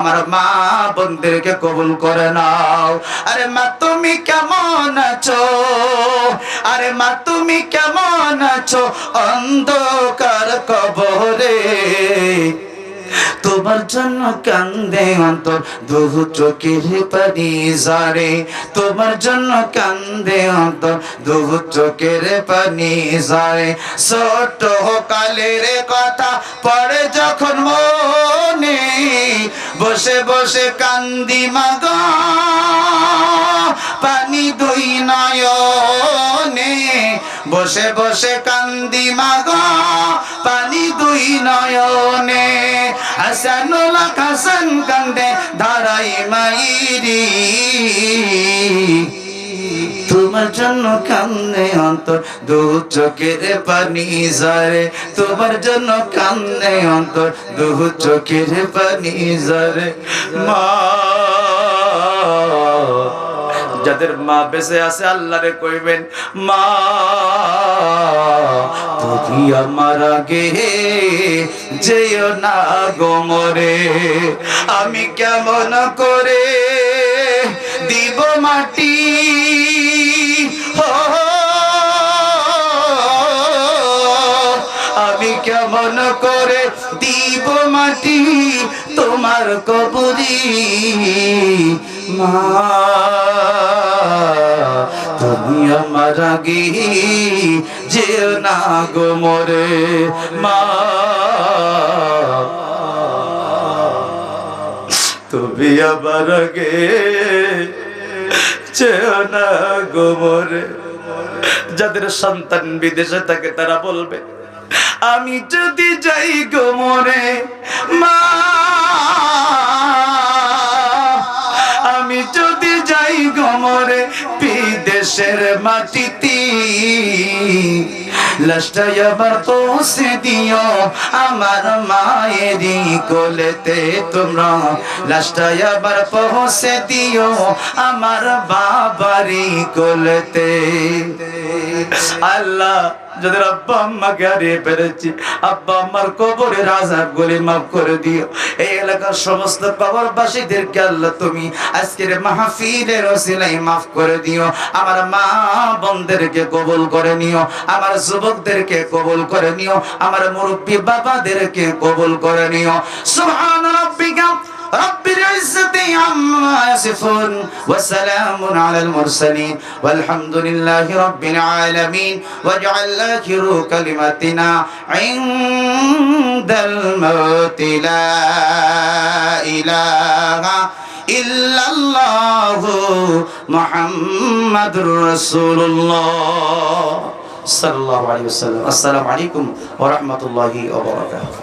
আমার মা বোনদেরকে কবুল করে নাও। আরে মা, তুমি কেমন আছো? আরে মা, তুমি কেমন আছো? অন্ধকার কবরে। তোমার জন্য কান্দে অন্তর, দুহু চোখের পানি জারে তোমার জন্য কান্দে অন্তর, দুহু চোখের পানি জারে ছোট কালের কথা পড়ে যখন মনে বসে বসে কান্দি মাগা, পানি দুই নয়নে বসে বসে কান্দি মাগা, পানি দুই নয়নে হাসানুল হাসান কান্দে ধারাই মাইরি। তোমার জন্য কান্নে অন্তর, দু চোখের পানি যারে তোমার জন্য কান্দে অন্তর, দু চোখের পানি যারে মা, যাদের মা বেঁচে আছে, আল্লাহরে কইবেন, মা, তুমি আমার আগে যেও না গোমরে আমি কেমন করে দিব মাটি আমি কেমন করে দিব মাটি তোমার কবরি মা, তুমি আমার আগে যেও না গো মরে। মা, তুমি আমার আগে যেও না গো মরে। যাদের সন্তান বিদেশে থাকে, তারা বলবে আমি যদি যাই গো মরে, মা। আমি যদি যাই গো মরে, বিদেশের মাটিতে। লাস্টাই আবার পৌঁছে দিও আমার মায়েরই কোলেতে তোমরা। লাস্টাই আবার পৌঁছে দিও আমার বাবারই কোলেতে। আল্লাহ যাদের আব্বা আম্মাকে হারিয়ে ফেলেছি আব্বা আম্মার কবরের আজাব গুলি মাফ করে দিও। এই এলাকার সমস্ত কবরবাসীদেরকে আল্লাহ তুমি আজকের মাহফিলের ওসিলাই মাফ করে দিও। আমার মা বোনদেরকে কবুল করে নিও, আমার যুবকদেরকে কবুল করে নিও, আমার মুরব্বী বাবাদেরকে কবুল করে নিও। সুবহান রাব্বিকা رب العزة عما يصفون وسلام على المرسلين والحمد لله رب العالمين واجعل آخر كلمتنا عند الموت لا إله إلا الله محمد رسول الله صلى الله عليه وسلم. السلام عليكم ورحمة الله وبركاته.